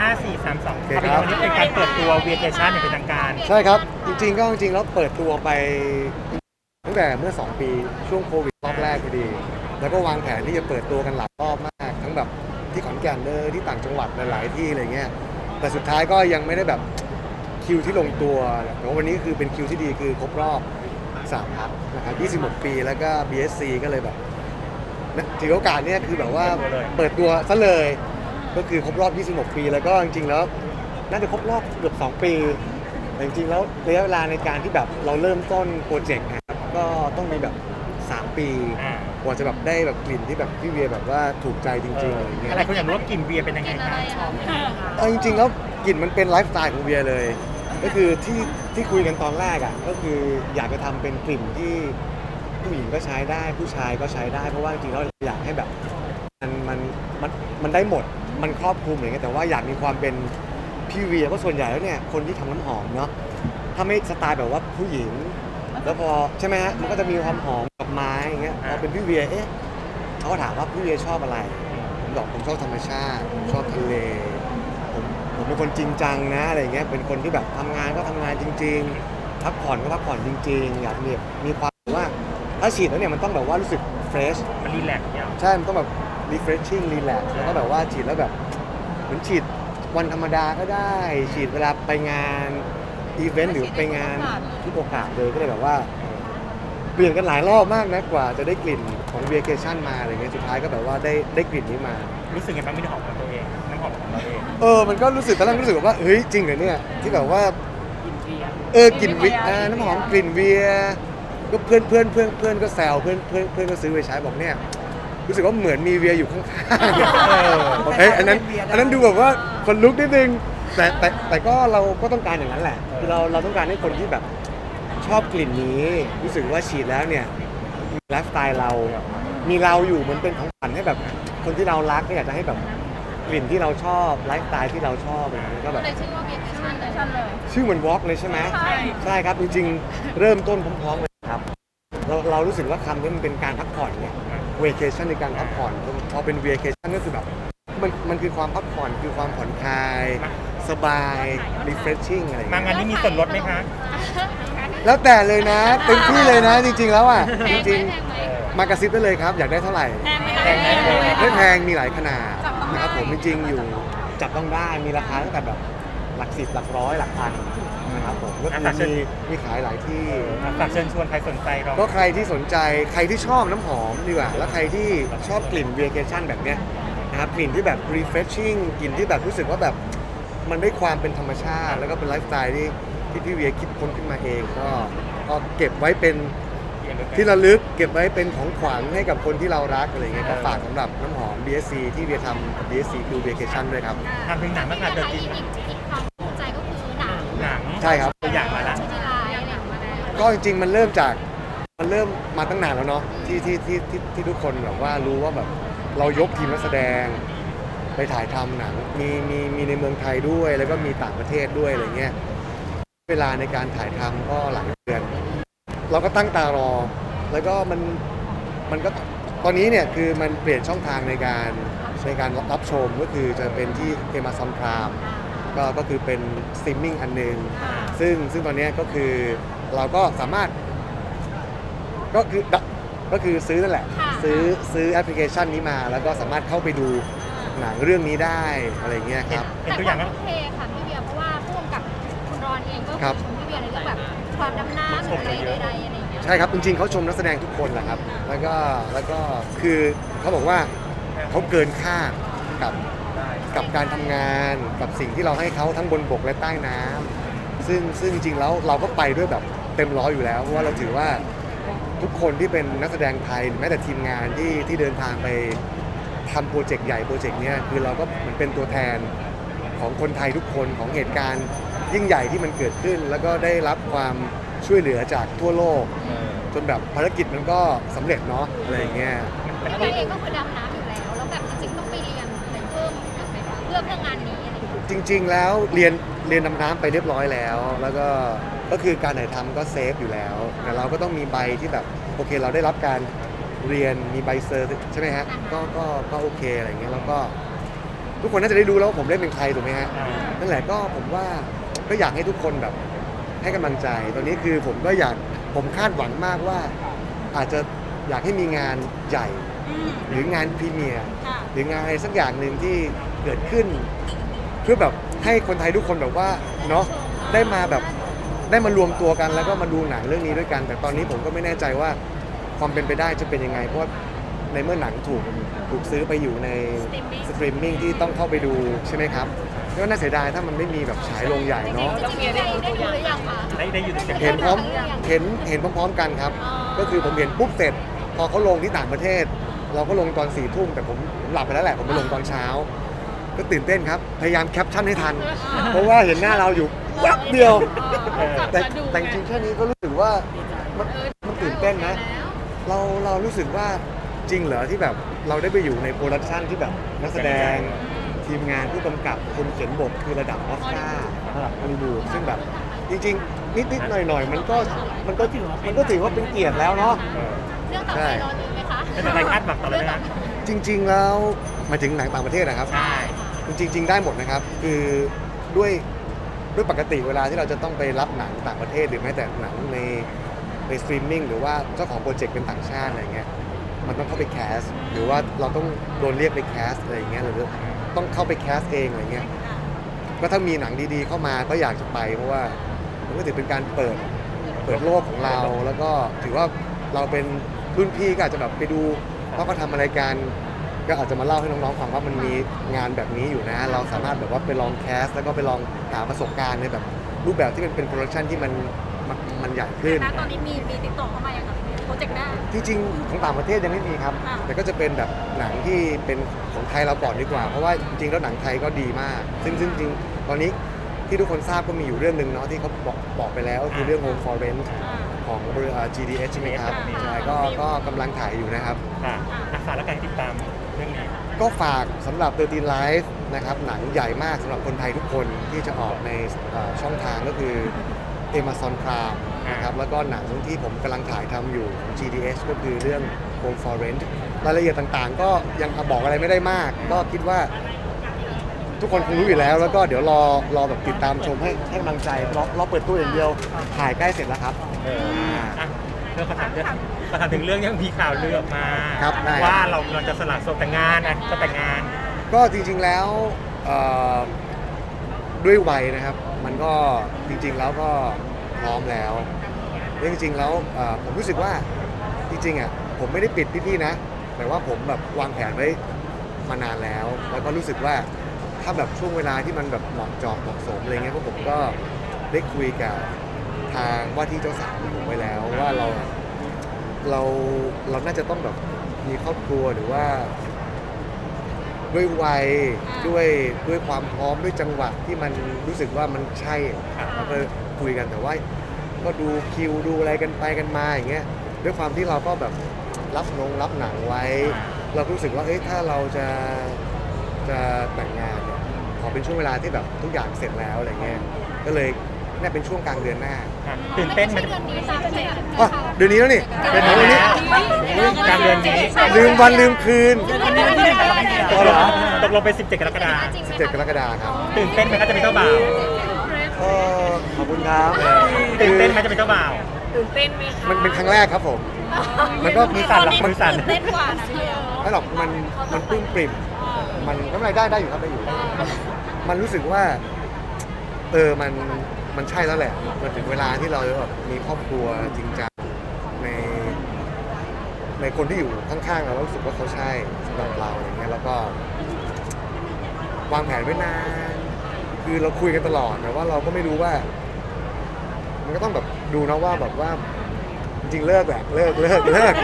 ห้าสี่สามสองโอเคเป็นครับ วันนี้เป็นการเปิดตัวเวียเกชั่นอย่างเป็นทางการ ใช่ครับ จริงๆก็จริงๆแล้วเปิดตัวไปตั้งแต่เมื่อ 2 ปีช่วงโควิดรอบแรกพอดี แล้วก็วางแผนที่จะเปิดตัวกันหลายรอบมาก ทั้งแบบที่ขอนแก่นเลยที่ต่างจังหวัดหลายๆที่อะไรเงี้ยแต่สุดท้ายก็ยังไม่ได้แบบคิวที่ลงตัวแต่ว่าวันนี้คือเป็นคิวที่ดีคือครบรอบ3พักนะครับ26 ปีแล้วก็ BSC ก็เลยแบบถือโอกาสเนี้ยคือแบบว่าเปิดตัวซะเลย ก็คือครบรอบ 26 ปี แล้วก็จริงๆแล้วน่าจะครบรอบเกือบ 2 ปีแต่จริงๆแล้วระยะเวลาในการที่แบบเราเริ่มต้นโปรเจกต์นะครับก็ต้องมีแบบ 3 ปีอ่า กว่าจะแบบได้แบบกลิ่นที่แบบพี่เวียแบบว่าถูกใจจริงๆอะไรอย่างเงี้ย อะไรคนอยากรู้ว่ากลิ่นเบียร์เป็นยังไงคะเอาจริงๆแล้วกลิ่นมันเป็นไลฟ์สไตล์ของเวียเลย ก็คือที่ที่คุยกันตอนแรกอะก็คืออยากจะทำเป็นกลิ่นที่ผู้หญิงก็ใช้ได้ผู้ชายก็ใช้ได้ เพราะว่าจริงๆแล้วอยากให้แบบ มันมันมันมันได้หมด มันครอบคลุมอะไรเงี้ยแต่ว่าอยากมีความเป็นพี่เวียเพราะส่วนใหญ่แล้วเนี่ยคนที่ทำน้ำหอมเนาะถ้าไม่สไตล์แบบว่าผู้หญิง แล้วพอใช่ไหมฮะมันก็จะมีความหอมกับไม้อย่างเงี้ยพอเป็นพี่เวียเอ๊ะเขาก็ถามว่าพี่เวียชอบอะไรผมบอกผมชอบธรรมชาติผมชอบทะเลผมผมเป็นคนจริงจังนะอะไรเงี้ยเป็นคนที่แบบทำงานก็ทำงานจริง ๆ พักผ่อนก็พักผ่อนจริง ๆ อยากมีแบบมีความว่าถ้าฉีดแล้วเนี่ยมันต้องแบบว่ารู้สึกเฟรช มันรีแลกซ์เนี่ยใช่ มันต้องแบบ refreshing relax แล้วก็แบบว่าฉีดแล้วแบบเหมือนฉีดวันธรรมดาก็ได้ ฉีดเวลาไปงานอีเวนต์หรือไปงานทุกโอกาสเลยก็เลยแบบว่า เปลี่ยนกันหลายรอบมากนะกว่าจะได้กลิ่นของเวียเกชั่นมาอะไรเงี้ยสุดท้ายก็แบบว่าได้ได้กลิ่นนี้มา รู้สึกไงบ้างไม่ได้หอมของตัวเองน้ำหอมของเราเองเออมันก็รู้สึกตอนแรกรู้สึกว่าเฮ้ยจริงเหรอเนี่ยที่แบบว่าเออกลิ่นวิอ่าน้ำหอมกลิ่นเวียก็เพื่อนเพื่อนเพื่อนเพื่อนก็แซวเพื่อนเพื่อนเพื่อนก็ซื้อไปใช้บอกเนี่ย รู้สึกว่าเหมือนมีเวียอยู่ข้างๆเออเฮ้ยอันนั้นอันนั้นดูแบบว่าคนลุกนิดนึงแต่แต่แต่ก็เราก็ต้องการอย่างนั้นแหละคือเราเราต้องการให้คนที่แบบชอบกลิ่นนี้รู้สึกว่าฉีดแล้วเนี่ยมีไลฟ์สไตล์เรา มีเราอยู่เหมันเป็นของขวัญให้แบบ คนที่เรารักก็อยากจะให้แบบกลิ่นที่เราชอบไลฟ์สไตล์ที่เราชอบอะไรอย่างเงี้ยก็แบบเลยชื่อว่าเบียร์ชั่นเลยชั่นเลยชื่อเหมือนวอล์กเลยใช่ไหมใช่ใช่ครับจริงๆเริ่มต้นพร้อมๆเลยครับเราเรารู้สึกว่าคำนี้มันเป็นการพักผ่อนเนี่ย เวเคชั่นในการพักผ่อนพอเป็นเวเคชั่นก็คือแบบมันมันคือความพักผ่อนคือความผ่อนคลาย สบาย refreshing อะไรอย่างมางาเงี้นยนี้มีส่วนลดไหมคะแล้วแต่เลยนะเต็มที่เลยนะจริง ๆ แล้วอะแพจงไหมริงแพงไหมๆมากระซิบได้เลยครับ อยากได้เท่าไหร่ แพงไหมแพงไหมไม่แพงมีหลายขนาดจับต้องได้นะครับผมจริงๆอยู่จับต้องได้มีราคาตั้งแต่แบบ หลักสิบหลักร้อยหลักพันนะครับผมก็คือมีมีขายหลายที่ฝากเชิญชวนใครสนใจเราก็ใครที่สนใจใครที่ชอบน้ำหอมดีกว่าแล้วใครที่ชอบกลิ่นเวเกชั่นแบบเนี้ยนะครับกลิ่นที่แบบ refreshing กลิ่นที่แบบรู้สึกว่าแบบมันได้ความเป็นธรรมชาติ แล้วก็เป็นไลฟ์สไตล์ที่ที่พี่เวียคิดค้นขึ้นมาเองก็ก็เก็บไว้เป็น ที่ระลึกเก็บไว้เป็นของขวัญให้กับคนที่เรารักอะไรเงี้ยก็ฝากสำหรับน้ำหอม BSC ที่เวียทำกับ BSC คือเวเกชั่นด้วยครับ ทำเพลงหนังมาค่ะเดอะอีจิกอีกอีกความภูมิใจก็คือหนังหนังใช่ครับ ตัวอย่างมาละที่ลายอะไรอย่างเงี้ยก็จริงๆมันเริ่มจากมันเริ่มมาตั้งนานแล้วเนาะที่ที่ที่ที่ที่ทุกคนแบบว่ารู้ว่าแบบเรายกทีมนักแสดง ไปถ่ายทำหนังมีมีมีในเมืองไทยด้วย แล้วก็มีต่างประเทศด้วยอะไรเงี้ยเวลาในการถ่ายทำก็หลายเดือน เราก็ตั้งตารอ แล้วก็มันมันก็ตอนนี้เนี่ยคือมันเปลี่ยนช่องทางในการในการรับชมก็คือจะเป็นที่ Amazon Prime ก็ก็คือเป็นสตรีมมิ่งอันหนึงซึ่งซึ่งตอนเนี้ยก็คือเราก็สามารถ ก็คือก็คือซื้อนั่นแหละค่ะซื้อซื้อแอปพลิเคชันนี้มา แล้วก็สามารถเข้าไปดูหนังเรื่องนี้ได้อะไรเงี้ยครับ เป็นตัวอย่างแต่ก็ก็โอเคค่ะพี่เบียร์เพราะว่าพ่วงกับคุณรอนเองก็ครับชมพี่เบียร์ในเรื่องแบบ ความดำน้ำหรืออะไรใดๆอะไรอย่างเงี้ยใช่ครับ จริงๆเขาชมนักแสดงทุกคนแหละครับ แล้วก็แล้วก็คือเขาบอกว่าเขาเกินคาดกับกับการทำงานกับสิ่งที่เราให้เขาทั้งบนบกและใต้น้ำซึ่งซึ่งจริงๆแล้วเราก็ไปด้วยแบบเต็มร้อยอยู่แล้วเพราะว่าเราถือว่าทุกคนที่เป็นนักแสดงไทยแม้แต่ทีมงานที่ที่เดินทางไปทำโปรเจกต์ใหญ่โปรเจกต์เนี้ยคือเราก็เหมือนเป็นตัวแทนของคนไทยทุกคนของเหตุการณ์ ยิ่งใหญ่ที่มันเกิดขึ้น แล้วก็ได้รับความช่วยเหลือจากทั่วโลก จนแบบภารกิจมันก็สำเร็จเนาะอะไรอย่างเงี้ยแล้วพี่เองก็คือดำน้ำอยู่แล้ว แล้วแบบจริงๆต้องไปเรียนอะไรเพิ่มไหมคะเพื่อเพื่องานนี้อะไรอย่างเงี้ยจริง ๆ แล้วเรียนเรียนดำน้ำไปเรียบร้อยแล้ว แล้วก็ก็คือการถ่ายทำก็เซฟอยู่แล้วแต่เราก็ต้องมีใบที่แบบโอเคเราได้รับการเรียนมีใบเซอร์ใช่ไหมฮะก็ก็ก็โอเคอะไรเงี้ยแล้วก็ ทุกคนน่าจะได้รู้แล้วว่าผมเล่นเป็นใครถูกไหมฮะอ่านั่นแหละก็ผมว่า ก็อยากให้ทุกคนแบบให้กำลังใจ ตอนนี้คือผมก็อยากผมคาดหวังมากว่า อาจจะอยากให้มีงานใหญ่หรืองานพรีเมียร์ค่ะหรืองานอะไรสักอย่างหนึ่งที่เกิดขึ้น เพื่อแบบให้คนไทยทุกคนแบบว่าเนาะได้มาแบบได้มารวมตัวกันแล้วก็มาดูหนังเรื่องนี้ด้วยกัน แต่ตอนนี้ผมก็ไม่แน่ใจว่าความเป็นไปได้จะเป็นยังไง เพราะว่าในเมื่อหนังถูกถูกซื้อไปอยู่ในสตรีมมิ่งที่ต้องเข้าไปดูใช่ไหมครับ ก็น่าเสียดายถ้ามันไม่มีแบบฉายโรงใหญ่เนาะ จริงๆได้ได้ดูหรือยังคะได้ได้อยู่ในเสียงเห็นพร้อมเห็นเห็นพร้อมๆกันครับอ๋อก็คือผมเห็นปุ๊บเสร็จ พอเขาลงที่ต่างประเทศ เราก็ลงตอนสี่ทุ่มแต่ผมผมหลับไปแล้วแหละผมไปลงตอนเช้า ก็ตื่นเต้นครับ พยายามแคปชั่นให้ทัน เพราะว่าเห็นหน้าเราอยู่แวบเดียวเออแต่แต่จริงๆแค่นี้ก็รู้สึกว่ามันมันตื่นเต้นนะ เราเรารู้สึกว่าจริงเหรอที่แบบเราได้ไปอยู่ในโปรดักชันที่แบบนักแสดง ทีมงานผู้กำกับคนเขียนบทคือระดับออสการ์ระดับฮอลลีวูดซึ่งแบบจริงๆ นิดๆหน่อยๆ มันก็มันก็มันก็ถือว่าเป็นเกียรติแล้วเนาะเออเรื่องต่อไปรอดูไหมคะไม่เป็นไรคาดหวังต่อเลยนะจริง ๆ แล้วหมายถึงหนังต่างประเทศนะครับ ใช่จริง ๆ ได้หมดนะครับ คือด้วยด้วยปกติเวลาที่เราจะต้องไปรับหนังต่างประเทศหรือแม้แต่หนังในในสตรีมมิ่งหรือว่าเจ้าของโปรเจกต์เป็นต่างชาติอะไรเงี้ยมันต้องเข้าไปแคสหรือว่าเราต้องโดนเรียกไปแคสอะไรอย่างเงี้ยหรือ ต้องเข้าไปแคสเองอะไรเงี้ยก็ถ้ามีหนังดีๆเข้ามาก็อยากจะไปเพราะว่ามันก็ถือเป็นการเปิดเปิดโลกของเราแล้วก็ถือว่าเราเป็นรุ่นพี่ก็อาจจะแบบไปดูว่าเขาทำอะไรกันก็อาจจะมาเล่าให้น้องๆฟังว่ามันมีงานแบบนี้อยู่นะ เราสามารถแบบว่าไปลองแคส แล้วก็ไปลองหาประสบการณ์ในแบบรูปแบบที่มันเป็นโปรดักชันที่มันมันมันใหญ่ขึ้น นะตอนนี้มีมีติดต่อเข้ามาอย่างกับโป รเจกต์หน้า ที่จริงของต่างประเทศยังไม่มีครับ ค่ะ แต่ก็จะเป็นแบบหนังที่เป็นของไทยเราก่อนดีกว่า เพราะว่าจริงๆแล้วหนังไทยก็ดีมาก ซึ่งซึ่งจริงตอนนี้ที่ทุกคนทราบก็มีอยู่เรื่องหนึ่งเนาะที่เขาบอกบอกไปแล้วก็คือเรื่อง Home for Rent อ่า ของบริษัท GDS ใช่ไหมครับค่ะ ใช่ก็ก็กำลังถ่ายอยู่นะครับ ค่ะอะฝากแล้วกันติดตามเรื่องนี้ ก็ฝากสำหรับเ13 Live นะครับ หนังใหญ่มากสำหรับคนไทยทุกคนที่จะออกในเอ่อช่องทางก็คือ Amazon Prime นะครับแล้วก็หนังที่ผมกำลังถ่ายทำอยู่ของ GDS ก็คือเรื่อง Home for Rent รายละเอียดต่างๆ ก็ยังบอกอะไรไม่ได้มาก ก็คิดว่า ทุกคนคงรู้อยู่แล้ว แล้วก็เดี๋ยวรอรอแบบติดตามชมให้ให้กำลังใจรอรอเปิดตู้อย่างเดียวถ่ายใกล้เสร็จแล้วครับเอออะเรื่องขอถามเรื่องขอถามถึงเรื่องยังมีข่าวลือออกมาครับได้ ว่าเรากำลังจะสละโสดแต่งงานอะจะแต่งงาน ก็จริงๆแล้วเอ่อด้วยวัยนะครับ มันก็จริงๆแล้วก็ พร้อมแล้วแล้วจริงๆแล้วเอ่อผมรู้สึกว่าจริงๆอะผมไม่ได้ปิดพี่ๆนะ แต่ว่าผมแบบวางแผนไว้มานานแล้ว แล้วก็รู้สึกว่าถ้าแบบช่วงเวลาที่มันแบบเหมาะเจาะเหมาะสมอะไรเงี้ยพวกผมก็ได้คุยกับทางว่าที่เจ้าสาวผมไว้แล้วว่าเราเราเราน่าจะต้องแบบมีครอบครัวหรือว่า ด้วยวัยอ่าด้วยด้วยความพร้อมด้วยจังหวะที่มันรู้สึกว่ามันใช่ครับเราก็คุยกันแต่ว่าก็ดูคิวดูอะไรกันไปกันมาอย่างเงี้ยด้วยความที่เราก็แบบรับนงรับหนังไว้ เราก็รู้สึกว่าเอ้ยถ้าเราจะจะแต่งงานเนี่ยขอเป็นช่วงเวลาที่แบบทุกอย่างเสร็จแล้วอะไรเงี้ยก็เลยน่าเป็นช่วงกลางเดือนหน้า อะตื่นเต้นไหมไม่ใช่เดือนนี้ตามใจอะอ๋อเดือนนี้แล้วนี่เดือนนี้วันนี้ กลางเดือนนี้ ลืมวันลืมคืนตกลงตกลงเป็น17 กรกฎาคม17 กรกฎาคมครับตื่นเต้นไหมก็จะเป็นเจ้าบ่าวก็ขอบคุณครับตื่นเต้นไหมจะเป็นเจ้าบ่าว ตื่นเต้นไหมคะมันเป็นครั้งแรกครับผม มันก็มือสั่นเหรอมือสั่น ตื่เต้นกว่านะพี่ไม่หรอกมันมันปลื้มปริ่มมันไม่เป็นไรได้ได้อยู่ครับได้อยู่ มันรู้สึกว่า เออมัน มันใช่แล้วแหละมันถึงเวลาที่เราจะแบบมีครอบครัวจริงจังใน ในคนที่อยู่ข้างๆเราแล้วรู้สึกว่าเขาใช่สำหรับเราอย่างเงี้ยแล้วก็ วางแผนไว้นาน คือเราคุยกันตลอดแต่ว่าเราก็ไม่รู้ว่า มันก็ต้องแบบดูนะว่าแบบว่า จริงๆเลิกแหละเลิกเลิกเลิก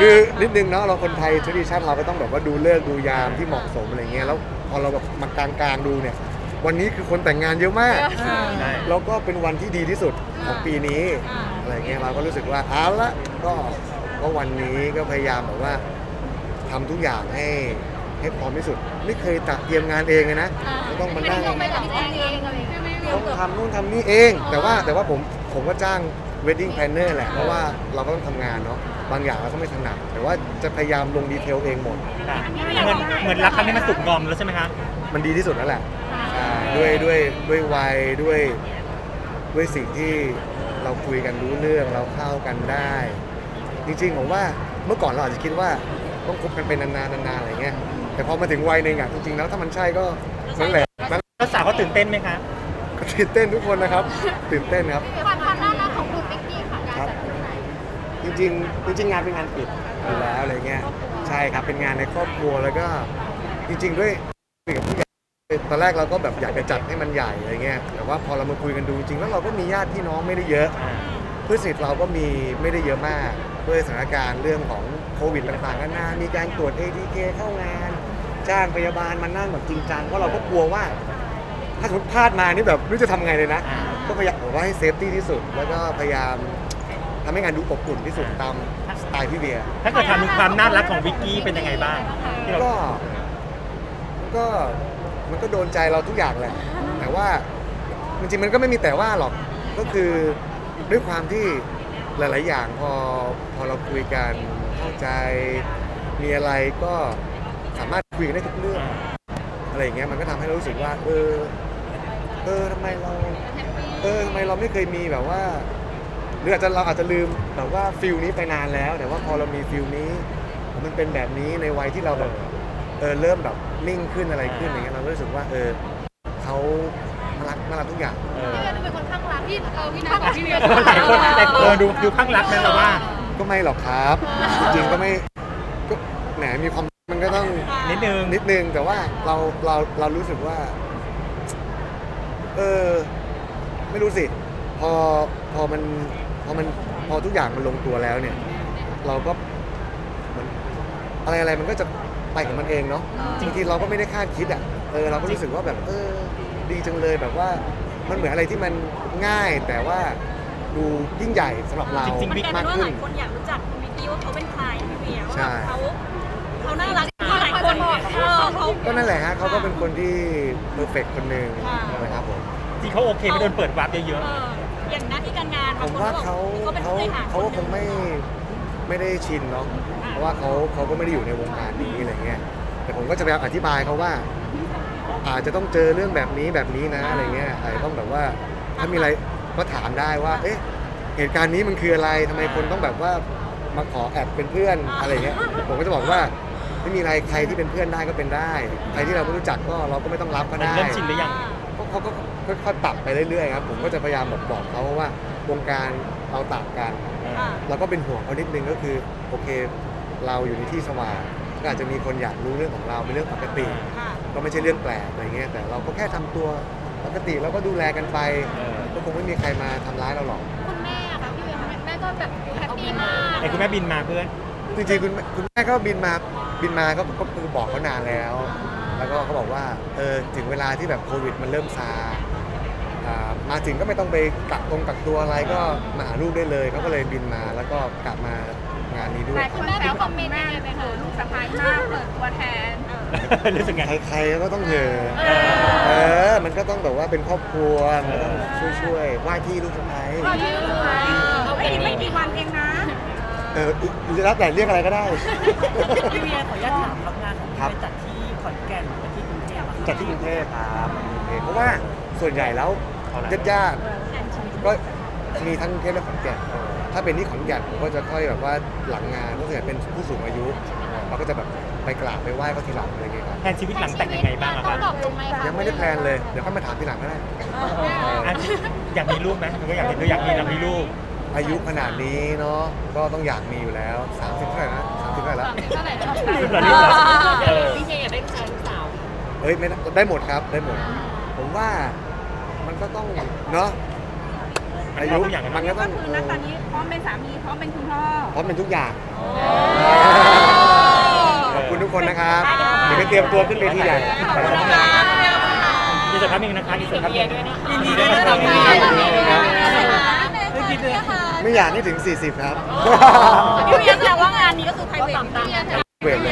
คือนิดนึงเนาะเราคนไทยทดิชันเราก็ต้องแบบว่าดูเลิกษ์ดูยามที่เหมาะสมอะไรเงี้ยแล้วพอเราแบบมากลางๆดูเนี่ย วันนี้คือคนแต่งงานเยอะมาก ใช่ แล้วก็เป็นวันที่ดีที่สุดของปีนี้อะไรเงี้ยเราก็รู้สึกว่าเอาละก็ก็วันนี้ก็พยายามแบบว่าทำทุกอย่างให้ให้พร้อมที่สุด ไม่เคยตัดเตรียมงานเองเลยนะก็ต้องมานั่งลงไปกับพี่แจ๊คเองอะไรอย่างเงี้ยต้องทำนู่นทำนี่เอง แต่ว่าแต่ว่าผมผมก็จ้าง wedding planner แหละ เพราะว่าเราก็ต้องทำงานเนาะอบางอย่างเราก็ไม่ถนัดแต่ว่าจะพยายามลงดีเทลเองหมดค่ะเหมือนเหมือนรักครั้งนี้มันสุกงอมแล้วใช่ไหมคะมันดีที่สุดแล้วแหละใช่ ด้วยด้วยด้วยวัยด้วยด้วยสิ่งที่เราคุยกันรู้เรื่องเราเข้ากันได้ จริงๆผมว่าเมื่อก่อนเราอาจจะคิดว่าต้องคบกันเป็นนานๆนานๆอะไรเงี้ยแต่พอมาถึงวัยหนึ่งอะจริงๆแล้วถ้ามันใช่ก็นั่นแหละนั่นเจ้าสาวเขาตื่นเต้นไหมคะก็ตื่นเต้นทุกคนนะครับ ตื่นเต้นครับ ความความน่ารักของคุณบิ๊กกี้ค่ะงานครับจัดขึ้นไหนจริงๆจริง ๆ งานเป็นงานปิดอยู่แล้วอะไรเงี้ยใช่ครับเป็นงานในครอบครัวแล้วก็จริง ๆ ด้วยคุยกับผู้ใหญ่ ตอนแรกเราก็แบบอยากจะจัดให้มันใหญ่อะไรเงี้ยแต่ว่าพอเรามาคุยกันดูจริงๆแล้วเราก็มีญาติพี่น้องไม่ได้เยอะอ่าเพื่อนสนิทเราก็มีไม่ได้เยอะมากด้วยสถานการณ์เรื่องของโควิดต่างๆกันานามีการตรวจ ATK เข้างาน จ้างพยาบาลมานั่งแบบจริงจังเพราะเราก็กลัวว่า ถ้าสมมติพลาดมานี่แบบไม่รู้จะทำไงเลยนะอ่าก็พยายามบอกว่าให้เซฟตี้ที่สุด แล้วก็พยายามทำให้งานดูอบอุ่นที่สุดตามสไตล์พี่เบียร์ถ้าเกิดถามถึงความน่ารักของวิกกี้เป็นยังไงบ้างที่เราก็ก็ มันก็โดนใจเราทุกอย่างแหละ แต่ว่าจริงๆมันก็ไม่มีแต่ว่าหรอก ก็คือด้วยความที่หลาย ๆ อย่างพอพอเราคุยกันเข้าใจ มีอะไรก็สามารถคุยกันได้ทุกเรื่อง อะไรอย่างเงี้ยมันก็ทำให้เรารู้สึกว่า เออ เออทำไมเรา เออทำไมเราไม่เคยมีแบบว่า หรืออาจจะเราอาจจะลืมแบบว่าฟิลนี้ไปนานแล้ว แต่ว่าพอเรามีฟิลนี้ มันเป็นแบบนี้ในวัยที่เราแบบ เออเริ่มแบบนิ่งขึ้นอะไรขึ้นอย่างเงี้ยเราก็รู้สึกว่าเออเขาน่ารักน่ารักทุกอย่างเออพี่เวียดูเป็นคนข้างรักพี่เออพี่นัทกับพี่เวียหลายคนแต่เออดูดูข้างรักนะเราว่า ก็ไม่หรอกครับ จริงๆก็ไม่ก็แหมมีความมันก็ต้องนิดนึงนิดนึงแต่ว่าเราเราเรารู้สึกว่า เออ ไม่รู้สิพอพอมันพอมันพอทุกอย่างมันลงตัวแล้วเนี่ย เราก็เหมันอะไรอะไรมันก็จะ ไปของมันเองเนาะจริงๆเราก็ไม่ได้คาดคิดอะเออเราก็รู้สึกว่าแบบเออดีจังเลยแบบว่ามันเหมือนอะไรที่มันง่ายแต่ว่าดูยิ่งใหญ่สำหรับเราจริงๆ มันบิ๊กลายกเป็นว่าขึ้หลายคนอยากรู้จักคุณมิกกี้ว่าเขาเป็นใครพี่เวียว่าใช่เขาเขาน่ารักที่หลายคนเออเขา ก็นั่นแหละฮะเขาก็เป็นคนที่เพอร์เฟกคนหนึ่งค่ะ นะครับผมจริงเขาโอเคไม่โดนเปิดวาร์ปเยเออะออย่างหน้าที่การงานผบางมคนว่าก็บอกเขาเขาเป็นเขาผู้บริหารเขาก็คงไม่ไม่ได้ชินเนาะ เพราะว่าเขาเขาก็ไม่ได้อยู่ในวงการนี้อะไรเงี้ยแต่ผมก็จะพยายามอธิบายเขาว่า อาจจะต้องเจอเรื่องแบบนี้แบบนี้นะอะไรเงี้ยอาจจะต้องแบบว่าถ้ามีอะไรก็ถามได้ว่า เอ๊ะเหตุการณ์นี้มันคืออะไรทำไมคนต้องแบบว่ามาขอแอบเป็นเพื่อนอะไรเงี้ยผมก็จะบอกว่าไม่มีอะไรใครที่เป็นเพื่อนได้ก็เป็นได้ใครที่เราไม่รู้จักก็เราก็ไม่ต้องรับๆก็มันได้ เริ่มชินหรือยังเขาเขาก็ค่อยๆปรับไปเรื่อยๆครับผมก็จะพยายามแบบบอกเขาว่าวงการเราต่างกันอ่าเราก็เป็นห่วงเขานิดนึงก็คือโอเค เราอยู่ในที่สว่างก็อาจจะมีคนอยากรู้เรื่องของเราเป็นเรื่องปกติ ค่ะ ก็ไม่ใช่เรื่องแปลกอะไรเงี้ยแต่เราก็แค่ทำตัวปกติแล้วก็ดูแลกันไปเออก็คงไม่มีใครมาทำร้ายเราหรอก คุณแม่อะค่ะพี่เวียแม่ก็แบบแฮปปี้มากไอ้คุณแม่บินมาเพื่อนจริงๆคุณแม่คุณแม่ก็บินมาบินมาก็ก็คือบอกเขานานแล้ว แล้วก็เขาบอกว่าเออถึงเวลาที่แบบโควิดมันเริ่มซาอ่า มาถึงก็ไม่ต้องไปกักตรงกักตัวอะไรก็มาหาลูกได้เลยเขาก็เลยบินมาแล้วก็กลับมางานนี้ด้วหยลายคนแซวคอมเมนต์ยังไงไหมคะลูกสะพ้ายมากเปิดตัวแทนรู้สึกไง ใครๆก็ต้องเหอะเออเออ มันก็ต้องแบบว่าเป็นครอบครัวมันก็ต้องช่วยๆว่าที่ลูกสะใภ้ก็ยืนไว้เอาไม่ไม่กี่วันเองนะเออจะรับแต่เรียกอะไรก็ได้ พี่เวียขออนุญาตถามครับงานของครับ พี่ไปจัดที่ขอนแก่นหรือว่าที่กรุงเทพอะครับจัดที่กรุงเทพครับโอเคเพราะว่าส่วนใหญ่แล้วเอาละ ญาติญาติๆก็มีทั้งกรุงเทพและขอนแก่นถ้าเป็นที่ขอนแก่นผมก็จะค่อยแบบว่าหลังงานก็ส่วนใหญ่เป็นผู้สูงอายุเราก็จะแบบไปกราบไปไหว้เขาทีหลังอะไรอย่างเงี้ยครับแทนชีวิตหลังแต่งยังไงบ้างอะต้คะองดรอปลงไหมคะยังไม่ได้แพลนเลยเดี๋ยวค่อยมาถามทีหลังก็ได้อันอยากมีลูกไหมหรือว่าอยากมีหรืออยากมีอยากมีลูก อายุขนาดนี้เนาะก็ต้องอยากมีอยู่แล้ว30เท่าไหร่นะ30เท่าไหร่แล้วเท่าไหร่นะลูกเหรอลูกเหรอเออพี่เวียอยากได้ลูกชายลูกสาวเฮ้ยไม่ได้ได้หมดครับได้หมด ผมว่า มันก็ต้องเนาะอายุทุกอย่างมันก็ต้องคือณตอนนี้พร้อมเป็นสามีพร้อมเป็นคุณพ่อพร้อมเป็นทุกอย่าง ขอบคุณทุกคนนะครับ เดี๋ยวไปเตรียมตัวขึ้นเวทีใหญ่มีสักครั้งหนึ่งนะคะมีสักครั้งหนึ่งยินดีด้วยนะครับยินดีด้วยนะครับไม่คิดเลยไม่อยากให้ถึง 40 ครับ พี่เวียแสดงว่างานนี้ก็คือไพรเวทเวทเลย